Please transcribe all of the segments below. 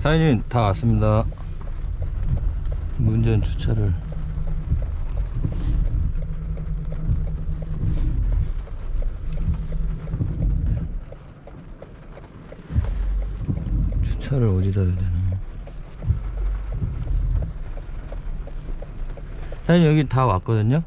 사장님 다 왔습니다. 문전 주차를 주차를 어디다 해야 되나? 사장님 여기 다 왔거든요.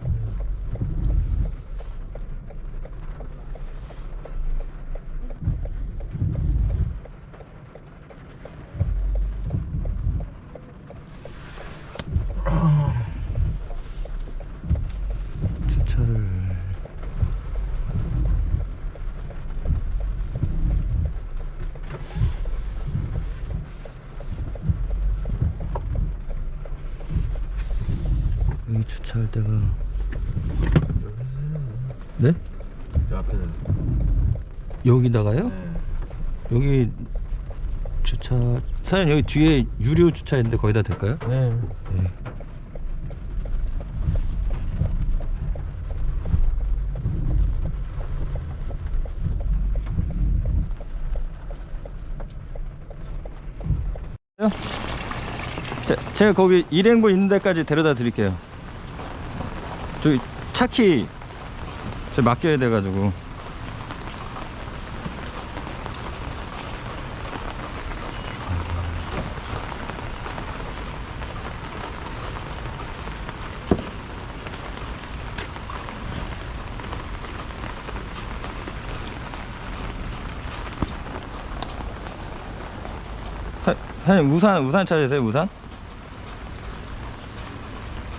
주차를 여기 주차할 때가 네? 저 앞에는 여기다가요? 네. 여기 주차 사장님 여기 뒤에 유료 주차 있는데 거기다 될까요? 네. 네. 제, 제가 거기 일행부 있는 데까지 데려다 드릴게요. 저기 차키 저 맡겨야 돼가지고. 사, 사장님 우산 우산 찾으세요 우산?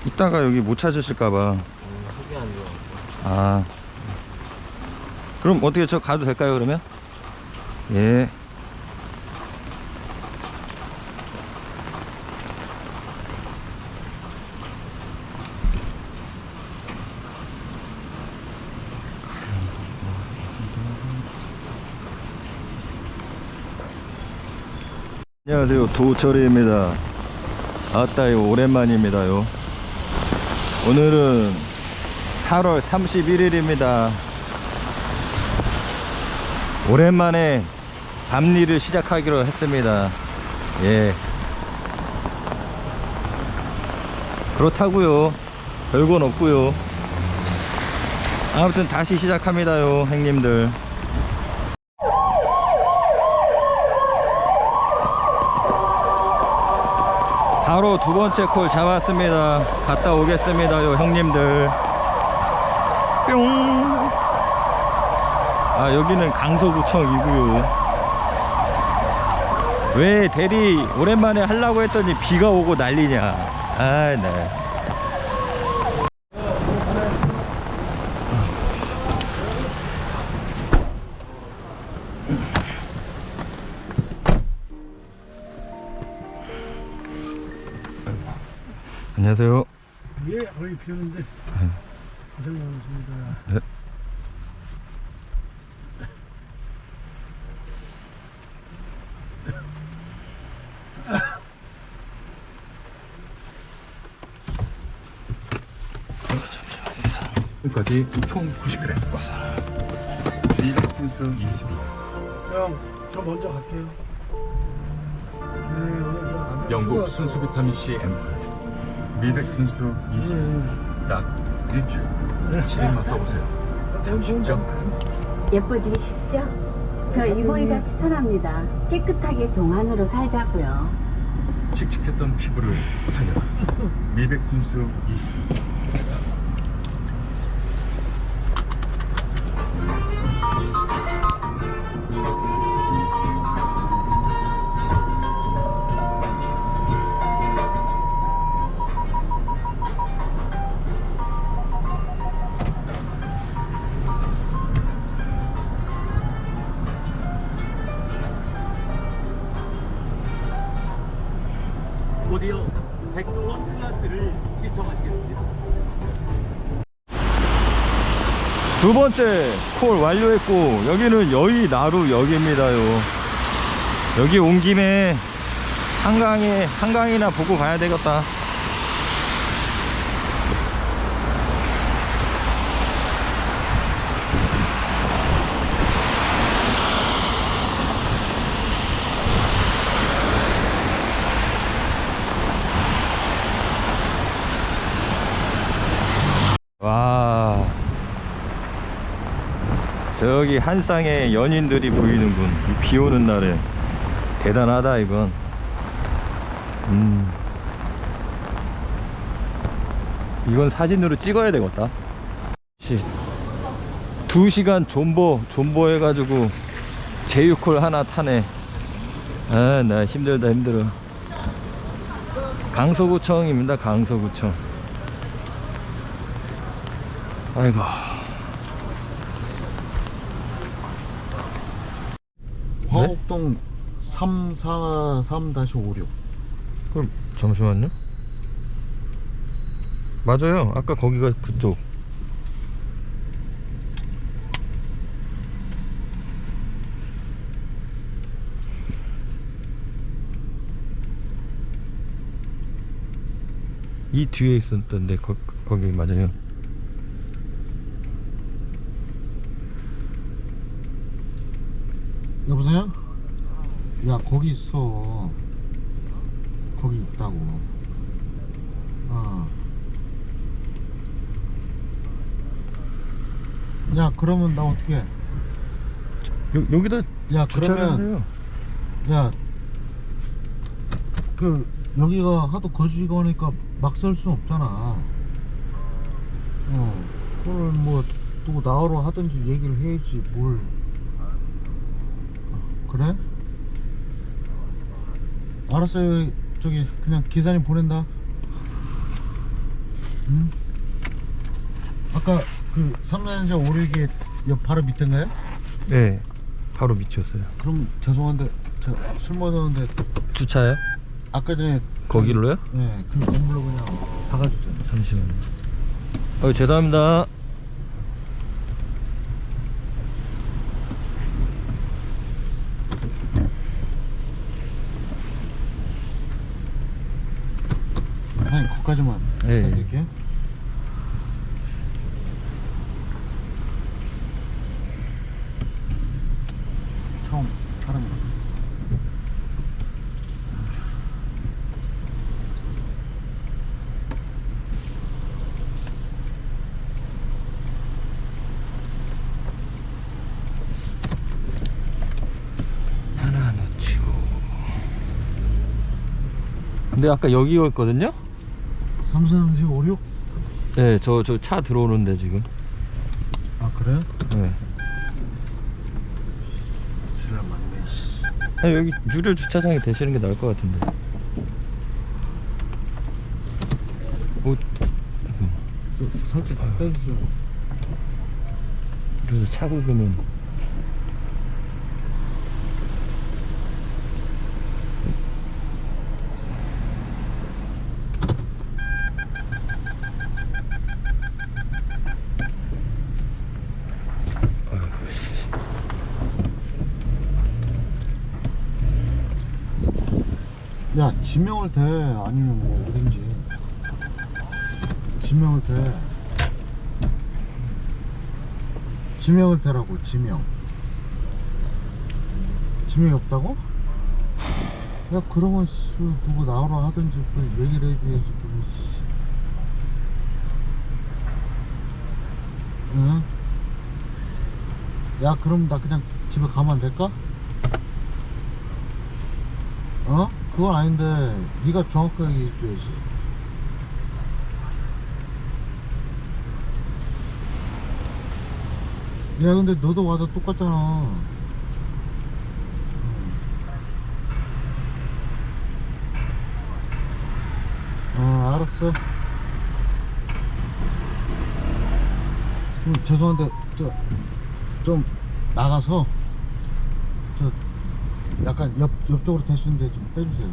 이따가 여기 못 찾으실까봐 아. 아 그럼 어떻게 저 가도 될까요 그러면? 예 안녕하세요 도철이입니다 아따 이거 오랜만입니다요 오늘은 8월 31일입니다. 오랜만에 밤일을 시작하기로 했습니다. 예. 그렇다고요. 별건 없고요. 아무튼 다시 시작합니다요 형님들. 바로 두 번째 콜 잡았습니다. 갔다 오겠습니다요, 형님들. 뿅. 아, 여기는 강서구청이고요. 왜 대리 오랜만에 하려고 했더니 비가 오고 난리냐. 아, 네. 안녕하세요. 예, 거의 비 오는데 고생 많으십니다. 네. 까지 총 90g. 미백 순수 22. 형, 저 먼저 갈게요. 네, 오늘 영국 순수 비타민 C 앰플. 미백 순수 20. 딱 1주. 7일만 써보세요. 참 쉽죠? 예뻐지기 쉽죠? 저 이모이가 추천합니다. 깨끗하게 동안으로 살자고요. 칙칙했던 피부를 살려라. 미백 순수 20. 곧이어 백종원 클라스를 시청하시겠습니다. 두 번째 콜 완료했고 여기는 여의 나루 역입니다요 여기 온 김에 한강에 한강이나 보고 가야 되겠다 저기 한 쌍의 연인들이 보이는군. 이비 오는 날에 대단하다 이건. 음. 이건 사진으로 찍어야 되겠다. 씨, 두 시간 존버 존버 해가지고 제휴콜 하나 타네. 아, 나 힘들다 힘들어. 강서구청입니다. 강서구청. 아이고. 화곡동 343-56 그럼 잠시만요. 맞아요. 아까 거기가 그쪽. 이 뒤에 있었던데 거, 거기 맞아요. 여보세요? 야 거기 있어 거기 있다고 어. 야 그러면 나 어떻게 해? 여, 여기다 야 그러면 하세요. 야, 그 여기가 하도 거지가 하니까 막설수 없잖아. 어, 그걸 뭐 누구 나오러 하든지 얘기를 해야지 뭘. 어, 그래? 알았어요. 저기 그냥 기사님 보낸다. 응? 아까 그 3년제 56이 옆 바로 밑인가요? 네, 바로 밑이었어요. 그럼 죄송한데 저 술 먹었는데 주차요? 아까 전에 거기로요? 네, 그 건물로 그냥 박아주세요. 잠시만요. 어, 죄송합니다. 사장님, 거기까지만 예, 예. 부탁드릴게요. 처음 사람 하나 놓치고. 근데 아까 여기 였거든요? 334 56? 네, 저 저 차 들어오는데 지금. 아 그래요? 네. 지랄 맞네 씨. 아니, 여기 유료 주차장에 대시는 게 나을 것 같은데. 어, 저 살짝 빼주세요. 그래서 차 긁으면. 아이고, 씨. 야 지명을 대 아니면 뭐 어딘지 지명을 대 지명을 대라고 지명 지명이 없다고? 야 그러면 씨, 누구 나오라 하든지 그 얘기를 해줘야지 그거 씨. 응? 야 그럼 나 그냥 집에 가면 안 될까? 어? 그건 아닌데 네가 정확하게 얘기해줘야지. 야 근데 너도 와도 똑같잖아. 어 알았어. 음, 죄송한데 저 좀 나가서 저 약간 옆, 옆쪽으로 대수는데 좀 빼주세요.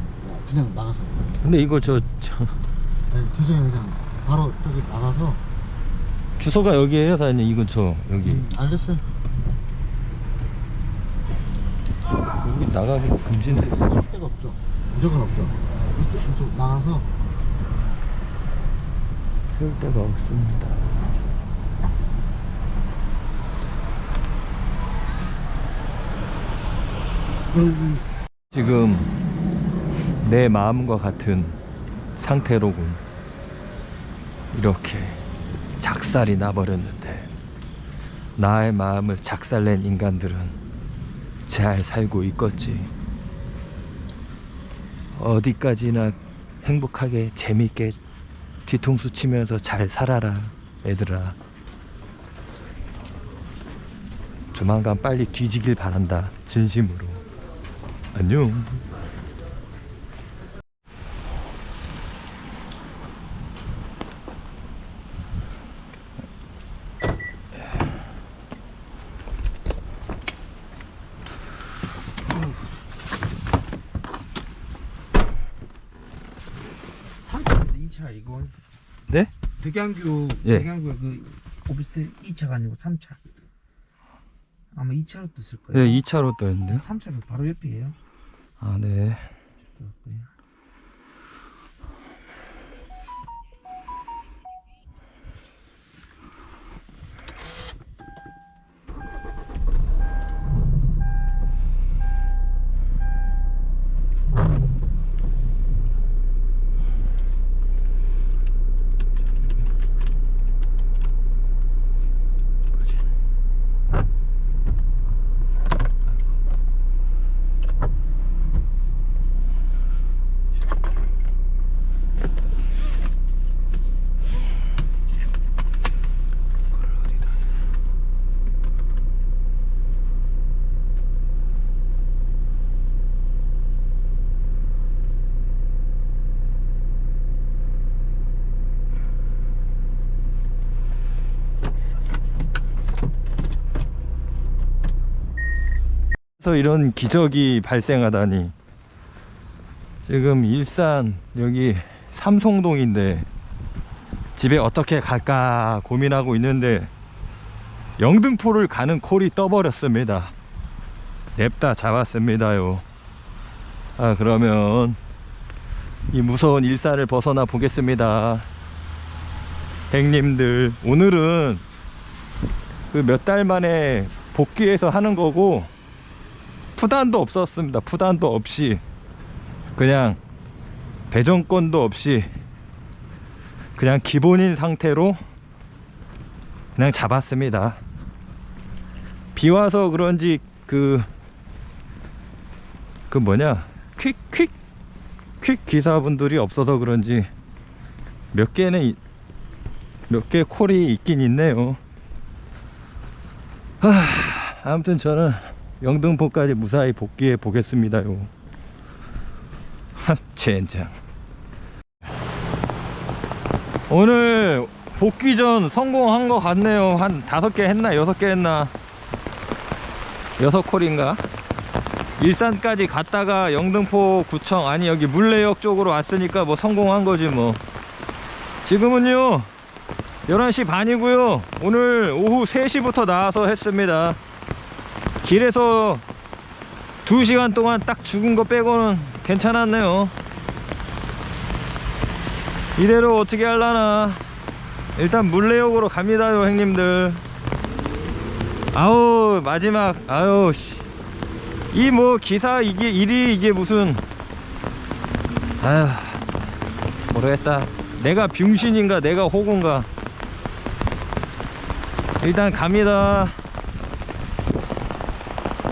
그냥 나가서. 근데 이거 저, 저 아니, 죄송해요. 그냥 바로 저기 나가서. 주소가 여기에요, 사장님. 이 근처 여기. 음, 알겠어요. 여기 나가기 금지인데. 쓸 데가 없죠. 무조건 없죠. 이쪽, 이쪽 나가서. 세울 데가 없습니다. 지금 내 마음과 같은 상태로군. 이렇게 작살이 나버렸는데 나의 마음을 작살낸 인간들은 잘 살고 있겠지. 어디까지나 행복하게 재밌게 뒤통수 치면서 잘 살아라 얘들아 조만간 빨리 뒤지길 바란다 진심으로 안녕 이걸 네? 백양규 예. 백양규 그 오피스텔 2차가 아니고 3차 아마 2차로 떴을 거예요. 네 2차로 떠있는데요. 3차는 바로 옆이에요. 아 네. 떴고요. 그래서 이런 기적이 발생하다니. 지금 일산 여기 삼송동인데 집에 어떻게 갈까 고민하고 있는데 영등포를 가는 콜이 떠버렸습니다. 냅다 잡았습니다요. 아 그러면 이 무서운 일산을 벗어나 보겠습니다. 행님들 오늘은 그 몇 달 만에 복귀해서 하는 거고 푸단도 없었습니다. 푸단도 없이 그냥 배정권도 없이 그냥 기본인 상태로 그냥 잡았습니다. 비 와서 그런지 그, 그 뭐냐, 퀵, 퀵, 퀵 기사분들이 없어서 그런지 몇 개는, 이- 몇개 콜이 있긴 있네요. 하, 아무튼 저는 영등포까지 무사히 복귀해 보겠습니다요. 하, 젠장. 오늘 복귀 전 성공한 것 같네요. 한 다섯 개 했나, 여섯 개 했나. 여섯 콜인가? 일산까지 갔다가 영등포 구청, 아니, 여기 물레역 쪽으로 왔으니까 뭐 성공한 거지 뭐. 지금은요, 11시 반이고요. 오늘 오후 3시부터 나와서 했습니다. 길에서 2시간 동안 딱 죽은 거 빼고는 괜찮았네요. 이대로 어떻게 할라나. 일단 물레역으로 갑니다요, 형님들. 아우, 마지막, 아유, 씨. 이뭐 기사 이게 일이 이게 무슨 아휴 모르겠다 내가 병신인가 내가 호구인가 일단 갑니다